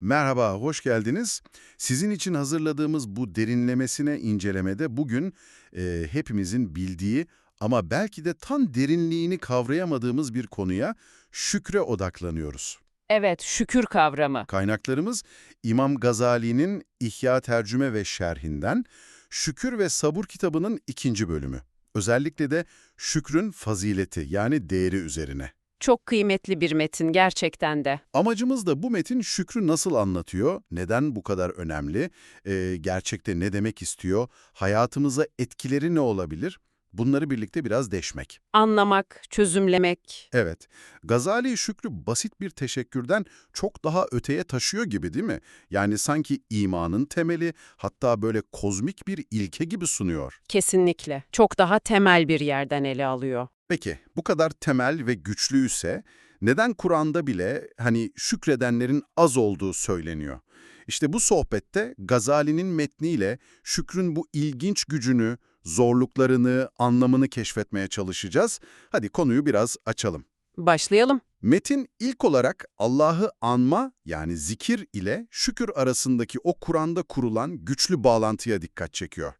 Merhaba, hoş geldiniz. Sizin için hazırladığımız bu derinlemesine incelemede bugün e, hepimizin bildiği ama belki de tam derinliğini kavrayamadığımız bir konuya şükre odaklanıyoruz. Evet, şükür kavramı. Kaynaklarımız İmam Gazali'nin İhya Tercüme ve Şerhinden Şükür ve Sabur kitabının ikinci bölümü. Özellikle de şükrün fazileti yani değeri üzerine. Çok kıymetli bir metin gerçekten de. Amacımız da bu metin şükrü nasıl anlatıyor, neden bu kadar önemli, e, gerçekte ne demek istiyor, hayatımıza etkileri ne olabilir, bunları birlikte biraz deşmek. Anlamak, çözümlemek. Evet, Gazali şükrü basit bir teşekkürden çok daha öteye taşıyor gibi değil mi? Yani sanki imanın temeli, hatta böyle kozmik bir ilke gibi sunuyor. Kesinlikle. Çok daha temel bir yerden ele alıyor. Peki, bu kadar temel ve güçlüyse neden Kur'an'da bile hani şükredenlerin az olduğu söyleniyor? İşte bu sohbette Gazali'nin metniyle şükrün bu ilginç gücünü, zorluklarını, anlamını keşfetmeye çalışacağız. Hadi konuyu biraz açalım. Başlayalım. Metin ilk olarak Allah'ı anma yani zikir ile şükür arasındaki o Kur'an'da kurulan güçlü bağlantıya dikkat çekiyor.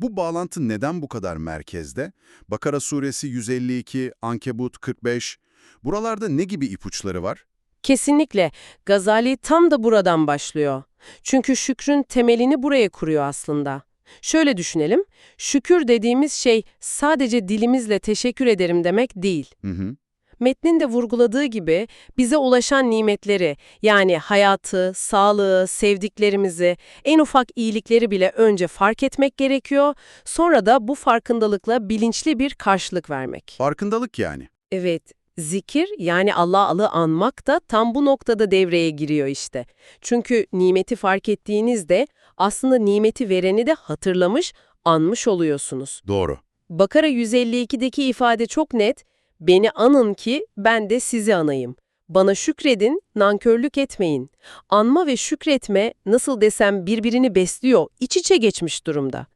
Bu bağlantı neden bu kadar merkezde? Bakara suresi 152, Ankebut 45. Buralarda ne gibi ipuçları var? Kesinlikle. Gazali tam da buradan başlıyor. Çünkü şükrün temelini buraya kuruyor aslında. Şöyle düşünelim, şükür dediğimiz şey sadece dilimizle teşekkür ederim demek değil. Hı hı. Metnin de vurguladığı gibi bize ulaşan nimetleri, yani hayatı, sağlığı, sevdiklerimizi, en ufak iyilikleri bile önce fark etmek gerekiyor, sonra da bu farkındalıkla bilinçli bir karşılık vermek. Farkındalık yani. Evet, zikir yani Allah'ı anmak da tam bu noktada devreye giriyor işte. Çünkü nimeti fark ettiğinizde aslında nimeti vereni de hatırlamış, anmış oluyorsunuz. Doğru. Bakara 152'deki ifade çok net. Beni anın ki ben de sizi anayım. Bana şükredin, nankörlük etmeyin. Anma ve şükretme nasıl desem birbirini besliyor, iç içe geçmiş durumda.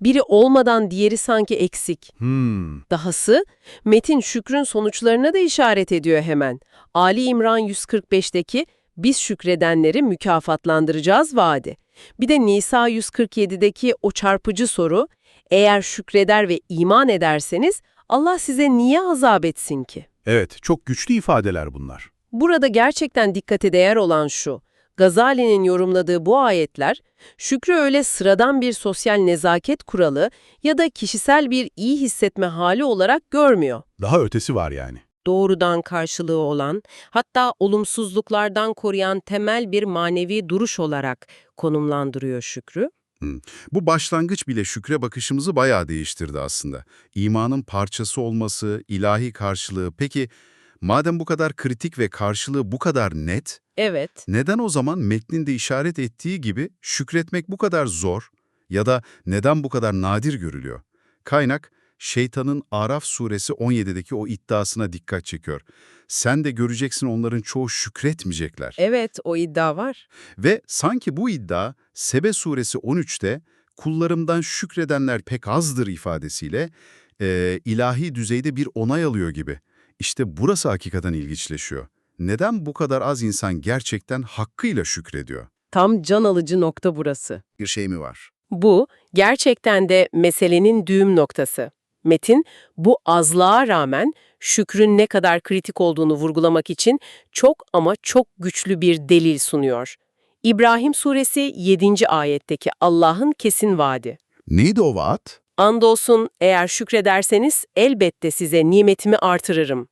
Biri olmadan diğeri sanki eksik. Hmm. Dahası, metin şükrün sonuçlarına da işaret ediyor hemen. Ali İmran 145'teki biz şükredenleri mükafatlandıracağız vaadi. Bir de Nisa 147'deki o çarpıcı soru, eğer şükreder ve iman ederseniz Allah size niye azap etsin ki? Evet, çok güçlü ifadeler bunlar. Burada gerçekten dikkate değer olan şu, Gazali'nin yorumladığı bu ayetler, şükrü öyle sıradan bir sosyal nezaket kuralı ya da kişisel bir iyi hissetme hali olarak görmüyor. Daha ötesi var yani. Doğrudan karşılığı olan, hatta olumsuzluklardan koruyan temel bir manevi duruş olarak konumlandırıyor şükrü. Bu başlangıç bile şükre bakışımızı bayağı değiştirdi aslında. İmanın parçası olması, ilahi karşılığı. Peki madem bu kadar kritik ve karşılığı bu kadar net, Evet, neden o zaman metninde işaret ettiği gibi şükretmek bu kadar zor ya da neden bu kadar nadir görülüyor? Kaynak, şeytanın Araf suresi 17'deki o iddiasına dikkat çekiyor. Sen de göreceksin onların çoğu şükretmeyecekler. evet o iddia var. Ve sanki bu iddia Sebe suresi 13'te kullarımdan şükredenler pek azdır ifadesiyle eee, ilahi düzeyde bir onay alıyor gibi. İşte burası hakikaten ilginçleşiyor. Neden bu kadar az insan gerçekten hakkıyla şükrediyor? Tam can alıcı nokta burası. Bir şey mi var? Bu gerçekten de meselenin düğüm noktası. Metin bu azlığa rağmen şükrün ne kadar kritik olduğunu vurgulamak için çok ama çok güçlü bir delil sunuyor. İbrahim suresi 7. ayetteki Allah'ın kesin vaadi. Neydi o vaat? Andolsun eğer şükrederseniz elbette size nimetimi artırırım.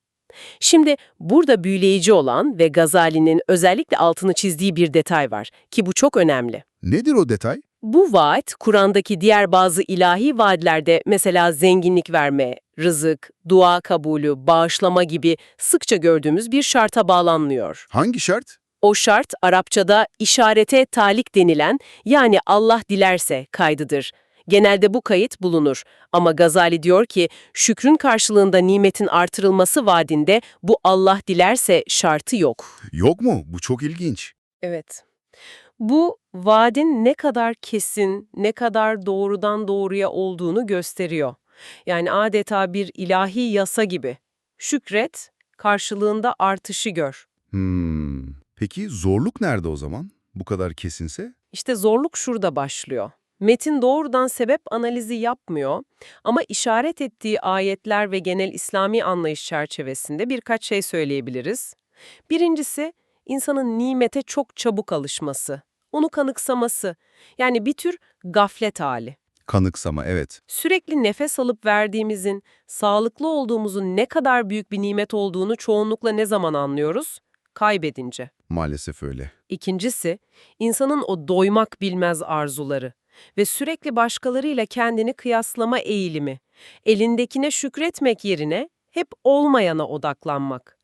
Şimdi burada büyüleyici olan ve Gazali'nin özellikle altını çizdiği bir detay var ki bu çok önemli. Nedir o detay? Bu vaat, Kur'an'daki diğer bazı ilahi vaadlerde mesela zenginlik verme, rızık, dua kabulü, bağışlama gibi sıkça gördüğümüz bir şarta bağlanmıyor. Hangi şart? O şart Arapçada işarete talik denilen yani Allah dilerse kaydıdır. Genelde bu kayıt bulunur ama Gazali diyor ki şükrün karşılığında nimetin artırılması vaadinde bu Allah dilerse şartı yok. Yok mu? Bu çok ilginç. Evet. Bu vaadin ne kadar kesin, ne kadar doğrudan doğruya olduğunu gösteriyor. Yani adeta bir ilahi yasa gibi. Şükret, karşılığında artışı gör. Hmm. Peki zorluk nerede o zaman? bu kadar kesinse? İşte zorluk şurada başlıyor. Metin doğrudan sebep analizi yapmıyor ama işaret ettiği ayetler ve genel İslami anlayış çerçevesinde birkaç şey söyleyebiliriz. Birincisi, insanın nimete çok çabuk alışması, onu kanıksaması, yani bir tür gaflet hali. Kanıksama, evet. Sürekli nefes alıp verdiğimizin, sağlıklı olduğumuzun ne kadar büyük bir nimet olduğunu çoğunlukla ne zaman anlıyoruz? Kaybedince. Maalesef öyle. İkincisi, insanın o doymak bilmez arzuları ve sürekli başkalarıyla kendini kıyaslama eğilimi. Elindekine şükretmek yerine hep olmayana odaklanmak.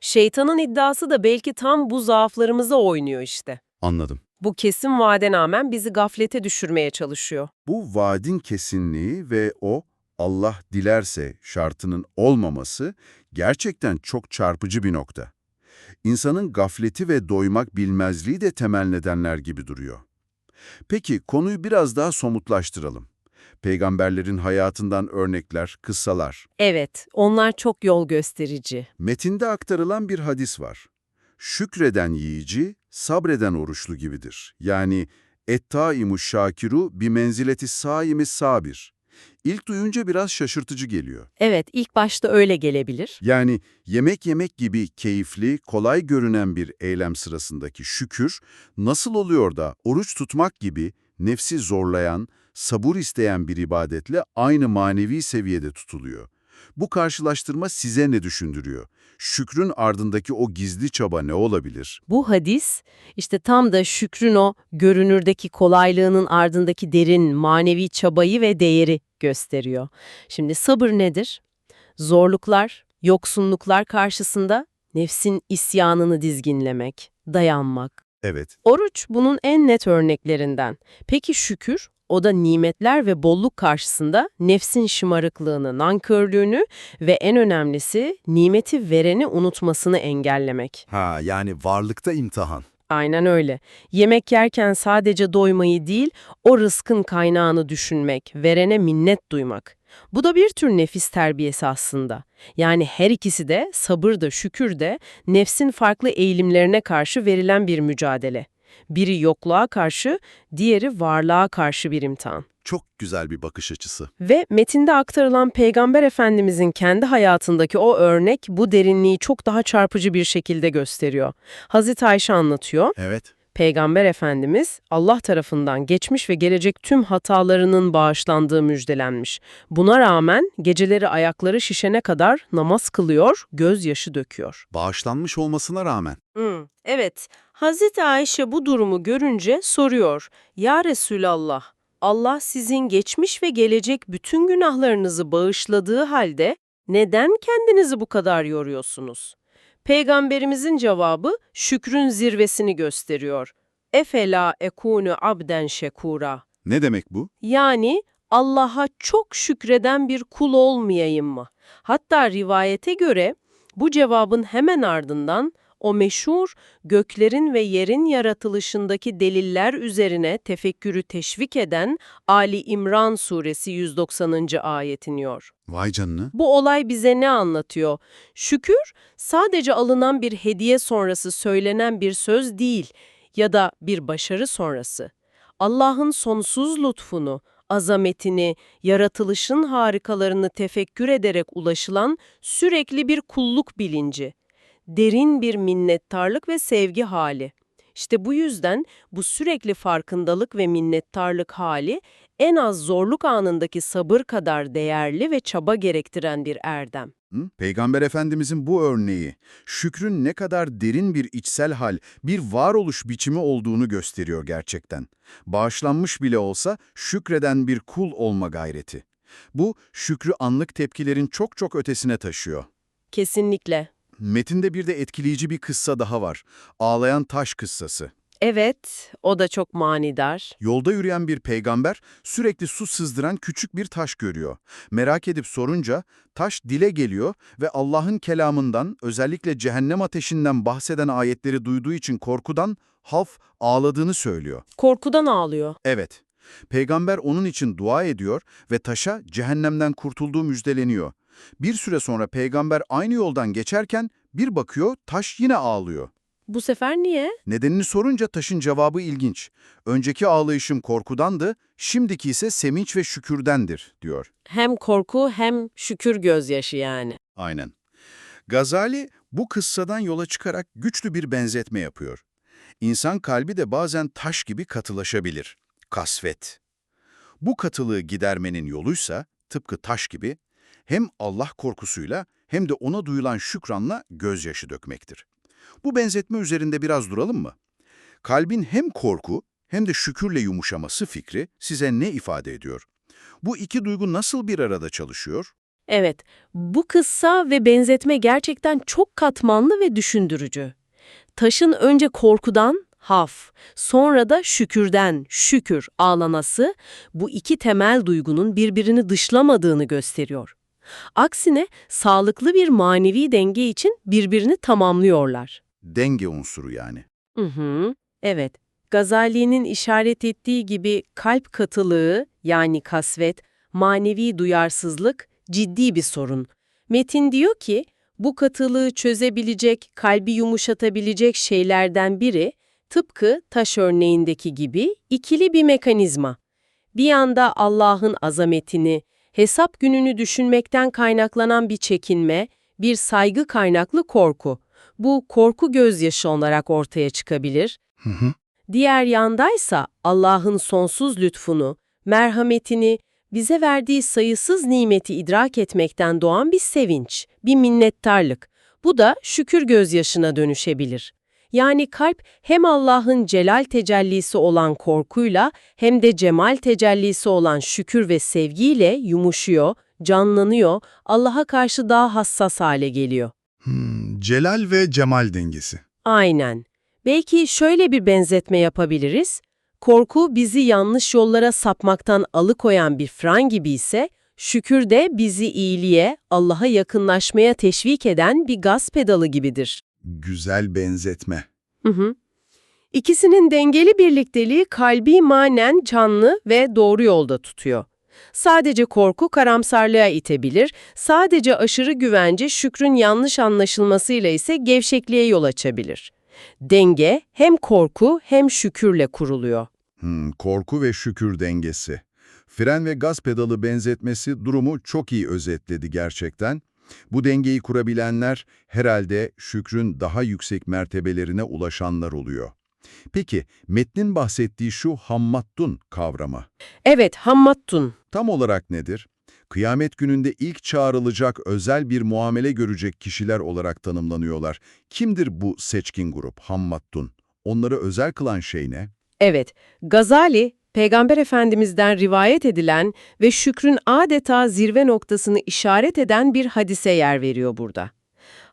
Şeytanın iddiası da belki tam bu zaaflarımıza oynuyor işte. Anladım. Bu kesin vadenamen bizi gaflete düşürmeye çalışıyor. Bu vaadin kesinliği ve o Allah dilerse şartının olmaması gerçekten çok çarpıcı bir nokta. İnsanın gafleti ve doymak bilmezliği de temel nedenler gibi duruyor. Peki konuyu biraz daha somutlaştıralım. Peygamberlerin hayatından örnekler, kıssalar. Evet, onlar çok yol gösterici. Metinde aktarılan bir hadis var. Şükreden yiyici, sabreden oruçlu gibidir. Yani ettaimu şakiru bi menzileti saimi sabir. İlk duyunca biraz şaşırtıcı geliyor. Evet, ilk başta öyle gelebilir. Yani yemek yemek gibi keyifli, kolay görünen bir eylem sırasındaki şükür, nasıl oluyor da oruç tutmak gibi nefsi zorlayan, sabır isteyen bir ibadetle aynı manevi seviyede tutuluyor. Bu karşılaştırma size ne düşündürüyor? Şükrün ardındaki o gizli çaba ne olabilir? Bu hadis işte tam da şükrün o görünürdeki kolaylığının ardındaki derin manevi çabayı ve değeri gösteriyor. Şimdi sabır nedir? Zorluklar, yoksunluklar karşısında nefsin isyanını dizginlemek, dayanmak. Evet, Oruç bunun en net örneklerinden. Peki şükür? O da nimetler ve bolluk karşısında nefsin şımarıklığını, nankörlüğünü ve en önemlisi nimeti vereni unutmasını engellemek. Ha yani varlıkta imtihan. Aynen öyle. Yemek yerken sadece doymayı değil, o rızkın kaynağını düşünmek, verene minnet duymak. Bu da bir tür nefis terbiyesi aslında. Yani her ikisi de, sabır da şükür de, nefsin farklı eğilimlerine karşı verilen bir mücadele. Biri yokluğa karşı, diğeri varlığa karşı bir imtihan. Çok güzel bir bakış açısı. Ve metinde aktarılan Peygamber Efendimizin kendi hayatındaki o örnek bu derinliği çok daha çarpıcı bir şekilde gösteriyor. Hazreti Ayşe anlatıyor. Evet. Peygamber Efendimiz Allah tarafından geçmiş ve gelecek tüm hatalarının bağışlandığı müjdelenmiş. Buna rağmen geceleri ayakları şişene kadar namaz kılıyor, gözyaşı döküyor. Bağışlanmış olmasına rağmen. Hmm, evet, Hazreti Ayşe bu durumu görünce soruyor. Ya Resulallah, Allah sizin geçmiş ve gelecek bütün günahlarınızı bağışladığı halde neden kendinizi bu kadar yoruyorsunuz? Peygamberimizin cevabı şükrün zirvesini gösteriyor. Efela ekunu abden şekura. Ne demek bu? Yani Allah'a çok şükreden bir kul olmayayım mı? Hatta rivayete göre bu cevabın hemen ardından o meşhur göklerin ve yerin yaratılışındaki deliller üzerine tefekkürü teşvik eden Ali İmran suresi 190. ayet iniyor. Vay canına. Bu olay bize ne anlatıyor? Şükür sadece alınan bir hediye sonrası söylenen bir söz değil ya da bir başarı sonrası. Allah'ın sonsuz lütfunu, azametini, yaratılışın harikalarını tefekkür ederek ulaşılan sürekli bir kulluk bilinci. Derin bir minnettarlık ve sevgi hali. İşte bu yüzden bu sürekli farkındalık ve minnettarlık hali en az zorluk anındaki sabır kadar değerli ve çaba gerektiren bir erdem. Hı? Peygamber Efendimizin bu örneği, şükrün ne kadar derin bir içsel hal, bir varoluş biçimi olduğunu gösteriyor gerçekten. Bağışlanmış bile olsa şükreden bir kul olma gayreti. Bu, şükrü anlık tepkilerin çok çok ötesine taşıyor. Kesinlikle. Metinde bir de etkileyici bir kıssa daha var. Ağlayan taş kıssası. Evet, o da çok manidar. Yolda yürüyen bir peygamber sürekli su sızdıran küçük bir taş görüyor. Merak edip sorunca taş dile geliyor ve Allah'ın kelamından özellikle cehennem ateşinden bahseden ayetleri duyduğu için korkudan haf ağladığını söylüyor. Korkudan ağlıyor. Evet, peygamber onun için dua ediyor ve taşa cehennemden kurtulduğu müjdeleniyor. Bir süre sonra peygamber aynı yoldan geçerken bir bakıyor taş yine ağlıyor. Bu sefer niye? Nedenini sorunca taşın cevabı ilginç. Önceki ağlayışım korkudandı, şimdiki ise sevinç ve şükürdendir, diyor. Hem korku hem şükür gözyaşı yani. Aynen. Gazali bu kıssadan yola çıkarak güçlü bir benzetme yapıyor. İnsan kalbi de bazen taş gibi katılaşabilir. Kasvet. Bu katılığı gidermenin yoluysa tıpkı taş gibi hem Allah korkusuyla hem de ona duyulan şükranla gözyaşı dökmektir. Bu benzetme üzerinde biraz duralım mı? Kalbin hem korku hem de şükürle yumuşaması fikri size ne ifade ediyor? Bu iki duygu nasıl bir arada çalışıyor? Evet, bu kıssa ve benzetme gerçekten çok katmanlı ve düşündürücü. Taşın önce korkudan, haf, sonra da şükürden, şükür ağlaması bu iki temel duygunun birbirini dışlamadığını gösteriyor. Aksine sağlıklı bir manevi denge için birbirini tamamlıyorlar. Denge unsuru yani. Hı hı, evet. Gazali'nin işaret ettiği gibi kalp katılığı yani kasvet, manevi duyarsızlık ciddi bir sorun. Metin diyor ki bu katılığı çözebilecek, kalbi yumuşatabilecek şeylerden biri tıpkı taş örneğindeki gibi ikili bir mekanizma. Bir yanda Allah'ın azametini, hesap gününü düşünmekten kaynaklanan bir çekinme, bir saygı kaynaklı korku. Bu korku gözyaşı olarak ortaya çıkabilir. Hı hı. Diğer yandaysa Allah'ın sonsuz lütfunu, merhametini, bize verdiği sayısız nimeti idrak etmekten doğan bir sevinç, bir minnettarlık. Bu da şükür gözyaşına dönüşebilir. Yani kalp hem Allah'ın celal tecellisi olan korkuyla hem de cemal tecellisi olan şükür ve sevgiyle yumuşuyor, canlanıyor, Allah'a karşı daha hassas hale geliyor. Hmm, celal ve cemal dengesi. Aynen. Belki şöyle bir benzetme yapabiliriz. Korku bizi yanlış yollara sapmaktan alıkoyan bir fren gibi ise, şükür de bizi iyiliğe, Allah'a yakınlaşmaya teşvik eden bir gaz pedalı gibidir. Güzel benzetme. Hı hı. İkisinin dengeli birlikteliği kalbi manen canlı ve doğru yolda tutuyor. Sadece korku karamsarlığa itebilir, sadece aşırı güvence şükrün yanlış anlaşılmasıyla ise gevşekliğe yol açabilir. Denge hem korku hem şükürle kuruluyor. Hmm, korku ve şükür dengesi. Fren ve gaz pedalı benzetmesi durumu çok iyi özetledi gerçekten. Bu dengeyi kurabilenler herhalde şükrün daha yüksek mertebelerine ulaşanlar oluyor. Peki, metnin bahsettiği şu hammattun kavramı Evet, hammattun. tam olarak nedir? Kıyamet gününde ilk çağrılacak özel bir muamele görecek kişiler olarak tanımlanıyorlar. Kimdir bu seçkin grup, hammattun? Onları özel kılan şey ne? Evet, Gazali, Peygamber Efendimiz'den rivayet edilen ve şükrün adeta zirve noktasını işaret eden bir hadise yer veriyor burada.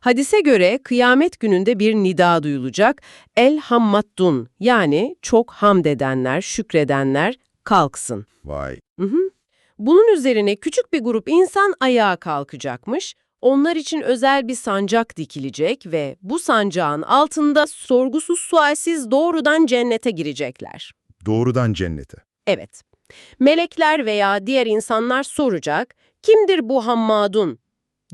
Hadise göre kıyamet gününde bir nida duyulacak, el hammattun yani çok hamd edenler, şükredenler kalksın. Vay, Hı hı. Bunun üzerine küçük bir grup insan ayağa kalkacakmış, onlar için özel bir sancak dikilecek ve bu sancağın altında sorgusuz sualsiz doğrudan cennete girecekler. Doğrudan cennete. Evet. Melekler veya diğer insanlar soracak, kimdir bu hammadun?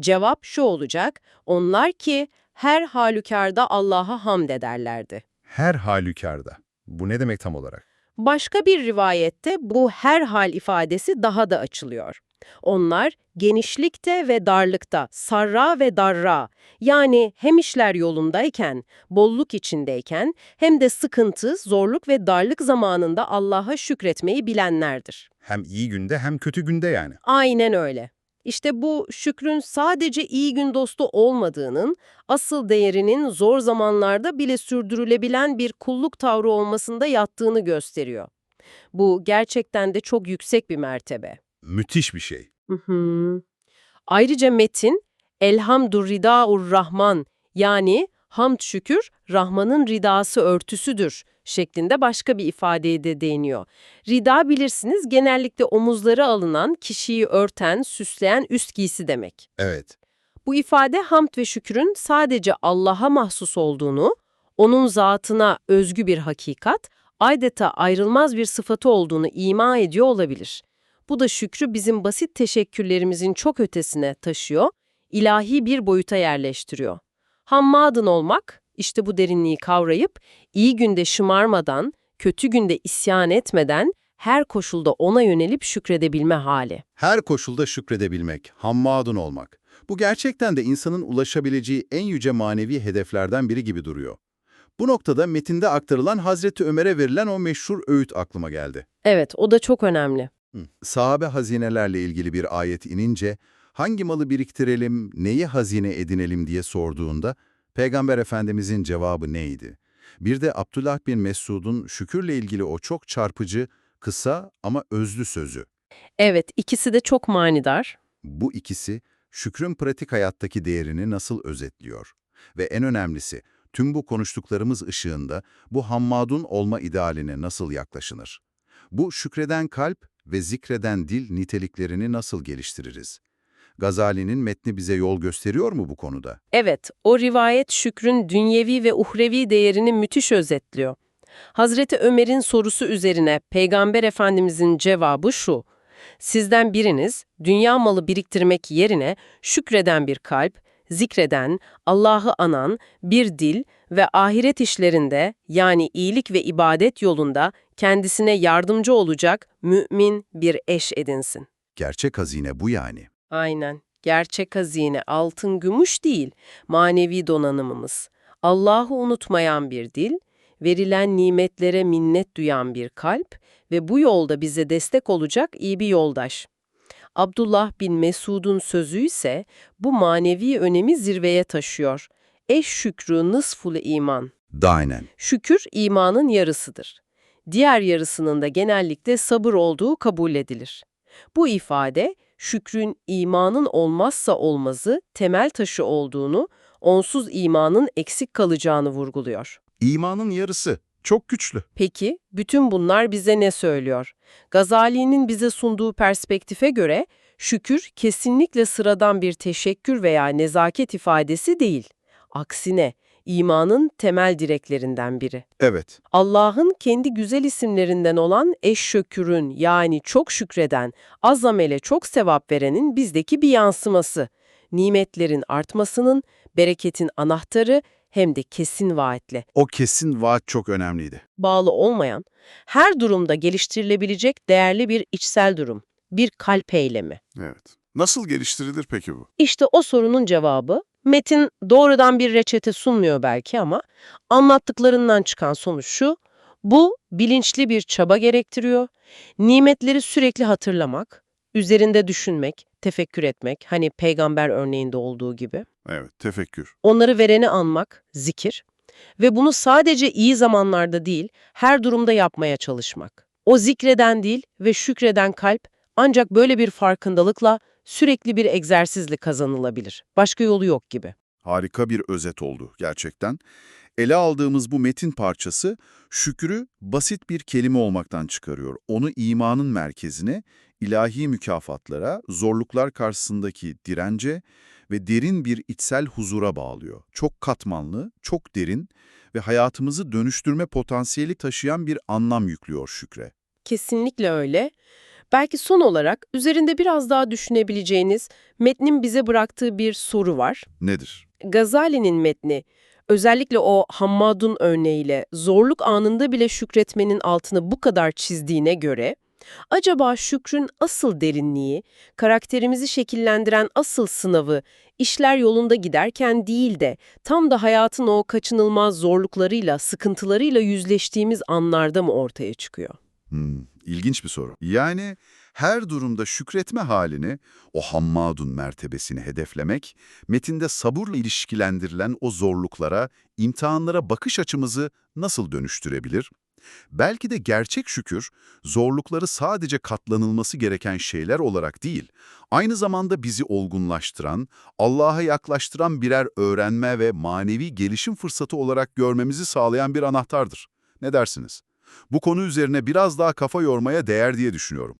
Cevap şu olacak, onlar ki her halükarda Allah'a hamd ederlerdi. Her halükarda. Bu ne demek tam olarak? Başka bir rivayette bu her hal ifadesi daha da açılıyor. Onlar genişlikte ve darlıkta, sarra ve darra, yani hem işler yolundayken, bolluk içindeyken, hem de sıkıntı, zorluk ve darlık zamanında Allah'a şükretmeyi bilenlerdir. Hem iyi günde hem kötü günde yani. Aynen öyle. İşte bu şükrün sadece iyi gün dostu olmadığının, asıl değerinin zor zamanlarda bile sürdürülebilen bir kulluk tavrı olmasında yattığını gösteriyor. Bu gerçekten de çok yüksek bir mertebe. Müthiş bir şey. Hı hı. Ayrıca metin, Elhamdur ridaur Rahman yani hamd şükür Rahman'ın ridası örtüsüdür şeklinde başka bir ifadeye de değiniyor. Rida bilirsiniz genellikle omuzları alınan, kişiyi örten, süsleyen üst giysi demek. Evet. Bu ifade hamd ve şükrün sadece Allah'a mahsus olduğunu, onun zatına özgü bir hakikat, adeta ayrılmaz bir sıfatı olduğunu ima ediyor olabilir. Bu da şükrü bizim basit teşekkürlerimizin çok ötesine taşıyor, ilahi bir boyuta yerleştiriyor. Hammadın olmak, İşte bu derinliği kavrayıp iyi günde şımarmadan, kötü günde isyan etmeden her koşulda ona yönelip şükredebilme hali. Her koşulda şükredebilmek, hammadun olmak. Bu gerçekten de insanın ulaşabileceği en yüce manevi hedeflerden biri gibi duruyor. Bu noktada metinde aktarılan Hazreti Ömer'e verilen o meşhur öğüt aklıma geldi. Evet, o da çok önemli. Sahabe hazinelerle ilgili bir ayet inince, hangi malı biriktirelim, neyi hazine edinelim diye sorduğunda, Peygamber Efendimizin cevabı neydi? Bir de Abdullah bin Mesud'un şükürle ilgili o çok çarpıcı, kısa ama özlü sözü. Evet, ikisi de çok manidar. Bu ikisi, şükrün pratik hayattaki değerini nasıl özetliyor? Ve en önemlisi, tüm bu konuştuklarımız ışığında bu hammadun olma idealine nasıl yaklaşılır? Bu şükreden kalp ve zikreden dil niteliklerini nasıl geliştiririz? Gazali'nin metni bize yol gösteriyor mu bu konuda? Evet, o rivayet şükrün dünyevi ve uhrevi değerini müthiş özetliyor. Hazreti Ömer'in sorusu üzerine Peygamber Efendimizin cevabı şu. Sizden biriniz dünya malı biriktirmek yerine şükreden bir kalp, zikreden, Allah'ı anan bir dil ve ahiret işlerinde yani iyilik ve ibadet yolunda kendisine yardımcı olacak mümin bir eş edinsin. Gerçek hazine bu yani. Aynen. Gerçek hazine altın gümüş değil, manevi donanımımız. Allah'ı unutmayan bir dil, verilen nimetlere minnet duyan bir kalp ve bu yolda bize destek olacak iyi bir yoldaş. Abdullah bin Mesud'un sözü ise bu manevi önemi zirveye taşıyor. Eş şükrü nısful iman. Dainen. Şükür imanın yarısıdır. Diğer yarısının da genellikle sabır olduğu kabul edilir. Bu ifade, şükrün imanın olmazsa olmazı, temel taşı olduğunu, onsuz imanın eksik kalacağını vurguluyor. İmanın yarısı. Çok güçlü. Peki, bütün bunlar bize ne söylüyor? Gazali'nin bize sunduğu perspektife göre, şükür kesinlikle sıradan bir teşekkür veya nezaket ifadesi değil. Aksine, imanın temel direklerinden biri. Evet. Allah'ın kendi güzel isimlerinden olan eşşökürün yani çok şükreden, az amele çok sevap verenin bizdeki bir yansıması. Nimetlerin artmasının, bereketin anahtarı hem de kesin vaatle. O kesin vaat çok önemliydi. Bağlı olmayan, her durumda geliştirilebilecek değerli bir içsel durum, bir kalp eylemi. Evet. Nasıl geliştirilir peki bu? İşte o sorunun cevabı, Metin doğrudan bir reçete sunmuyor belki ama anlattıklarından çıkan sonuç şu, bu bilinçli bir çaba gerektiriyor, nimetleri sürekli hatırlamak, üzerinde düşünmek, tefekkür etmek, hani peygamber örneğinde olduğu gibi, Evet, tefekkür. onları vereni anmak, zikir ve bunu sadece iyi zamanlarda değil, her durumda yapmaya çalışmak. O zikreden değil ve şükreden kalp ancak böyle bir farkındalıkla sürekli bir egzersizle kazanılabilir. Başka yolu yok gibi. Harika bir özet oldu gerçekten. Ele aldığımız bu metin parçası şükrü basit bir kelime olmaktan çıkarıyor. Onu imanın merkezine, ilahi mükafatlara, zorluklar karşısındaki dirence ve derin bir içsel huzura bağlıyor. Çok katmanlı, çok derin ve hayatımızı dönüştürme potansiyeli taşıyan bir anlam yüklüyor şükre. Kesinlikle öyle. Belki son olarak üzerinde biraz daha düşünebileceğiniz metnin bize bıraktığı bir soru var. Nedir? Gazali'nin metni özellikle o Hammadun örneğiyle zorluk anında bile şükretmenin altını bu kadar çizdiğine göre acaba şükrün asıl derinliği, karakterimizi şekillendiren asıl sınavı işler yolunda giderken değil de tam da hayatın o kaçınılmaz zorluklarıyla, sıkıntılarıyla yüzleştiğimiz anlarda mı ortaya çıkıyor? Hmm, ilginç bir soru. Yani her durumda şükretme halini, o hammadun mertebesini hedeflemek, metinde sabırla ilişkilendirilen o zorluklara, imtihanlara bakış açımızı nasıl dönüştürebilir? Belki de gerçek şükür, zorlukları sadece katlanılması gereken şeyler olarak değil, aynı zamanda bizi olgunlaştıran, Allah'a yaklaştıran birer öğrenme ve manevi gelişim fırsatı olarak görmemizi sağlayan bir anahtardır. Ne dersiniz? Bu konu üzerine biraz daha kafa yormaya değer diye düşünüyorum.